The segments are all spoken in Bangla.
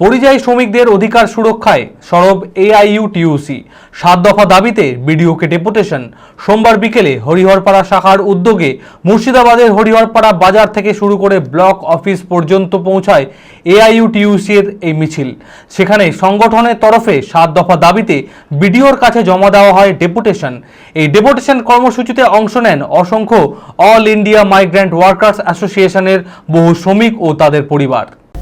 পরিযায়ী শ্রমিকদের অধিকার সুরক্ষায় সরব এআইইউটিউসি সাত দফা দাবিতে বিডিওকে ডেপুটেশন। সোমবার বিকেলে হরিহরপাড়া শাখার উদ্যোগে মুর্শিদাবাদের হরিহরপাড়া বাজার থেকে শুরু করে ব্লক অফিস পর্যন্ত পৌঁছায় এআইইউটিউসি এর এই মিছিল। সেখানে সংগঠনের তরফে সাত দফা দাবিতে বিডিওর কাছে জমা দেওয়া হয় ডেপুটেশন। এই ডেপুটেশন কর্মসূচিতে অংশ নেন অসংখ্য অল ইন্ডিয়া মাইগ্রেন্ট ওয়ার্কার্স অ্যাসোসিয়েশনের বহু শ্রমিক ও তাদের পরিবার।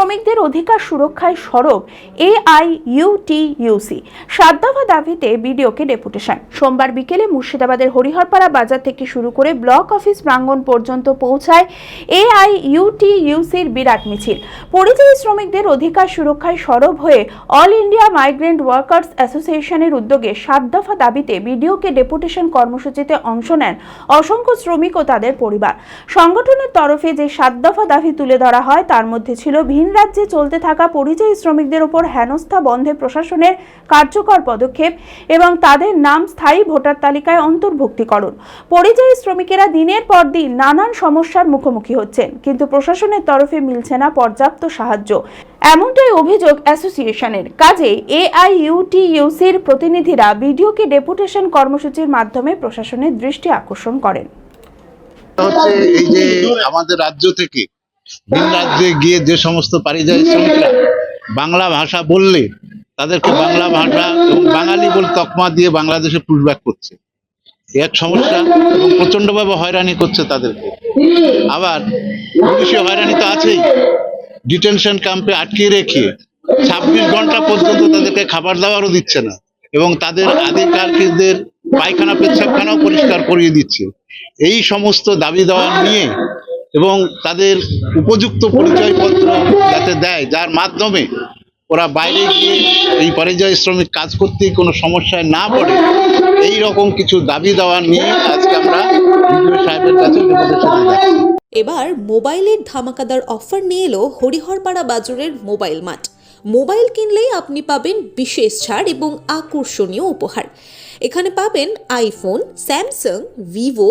শ্রমিকদের অধিকার সুরক্ষায় সরব এআইইউটিইউসি। সাত দফা দাবিতে বিডিওকে ডেপুটেশন। সোমবার বিকেলে মুর্শিদাবাদের হরিহরপাড়া বাজার থেকে শুরু করে ব্লক অফিস প্রাঙ্গণ পর্যন্ত পৌঁছায় এআইইউটিইউসির বিরাট মিছিল। পরিযায়ী শ্রমিকদের অধিকার সুরক্ষায় সরব হয়ে অল ইন্ডিয়া মাইগ্রেন্ট ওয়ার্কার্স অ্যাসোসিয়েশনের উদ্যোগে সাত দফা দাবিতে বিডিওকে ডেপুটেশন কর্মসূচিতে অংশ নেন অসংখ্য শ্রমিক ও তাদের পরিবার। সংগঠনের তরফে যে সাত দফা দাবি তুলে ধরা হয়, তার মধ্যে ছিল ভিন রাজ্যে চলতে থাকা পরিযায়ী শ্রমিকদের উপর হেনস্থা বন্ধে প্রশাসনের কার্যকর পদক্ষেপ এবং তাদের নাম স্থায়ী ভোটার তালিকায় অন্তর্ভুক্তিকরণ পরিযায়ী শ্রমিকেরা দিনের পর দিন নানান সমস্যার মুখোমুখি হচ্ছেন, কিন্তু প্রশাসনের তরফে মিলছে না পর্যাপ্ত সাহায্য। এমনটাই অভিযোগ অ্যাসোসিয়েশনের। কাজে এআইইউটিইউসির প্রতিনিধিরা বিডিওকে ডেপুটেশন কর্মসূচির মাধ্যমে প্রশাসনের দৃষ্টি আকর্ষণ করেন। এই যে আমাদের রাজ্য থেকে ভিন গিয়ে যে সমস্ত পারিযায়ী শ্রমিকরা, বাংলা ভাষা বললে তাদেরকে বাংলা ভাষা এবং বাঙালি বলে তকমা দিয়ে বাংলাদেশে পুশব্যাক করছে। এর সমস্যা এবং প্রচন্ডভাবে হয়রানি করছে তাদেরকে। আবার পুলিশি হয়রানি তো আছেই। ডিটেনশন ক্যাম্পে আটকে রেখে ছাব্বিশ ঘণ্টা পর্যন্ত তাদেরকে খাবার দাবারও দিচ্ছে না এবং তাদের আধিকারিকদের পায়খানা পেচ্ছাপখানাও পরিষ্কার করিয়ে দিচ্ছে। এই সমস্ত দাবি দাওয়া নিয়ে এবং তাদের উপযুক্ত পরিচয়পত্র যাতে দেয়, যার মাধ্যমে ওরা বাইরে গিয়ে এই পরিযায়ী শ্রমিক কাজ করতেই কোনো সমস্যায় না পড়ে, এই রকম কিছু দাবি দেওয়া নিয়ে আজকে আমরা সাহেবের কাছে এবার মোবাইলের ধামাকাদার অফার নিয়ে এলো হরিহরপাড়া বাজারের মোবাইল মাঠ মোবাইল কিনলেই আপনি পাবেন বিশেষ ছাড় এবং আকর্ষণীয় উপহার। এখানে পাবেন iPhone, Samsung, Vivo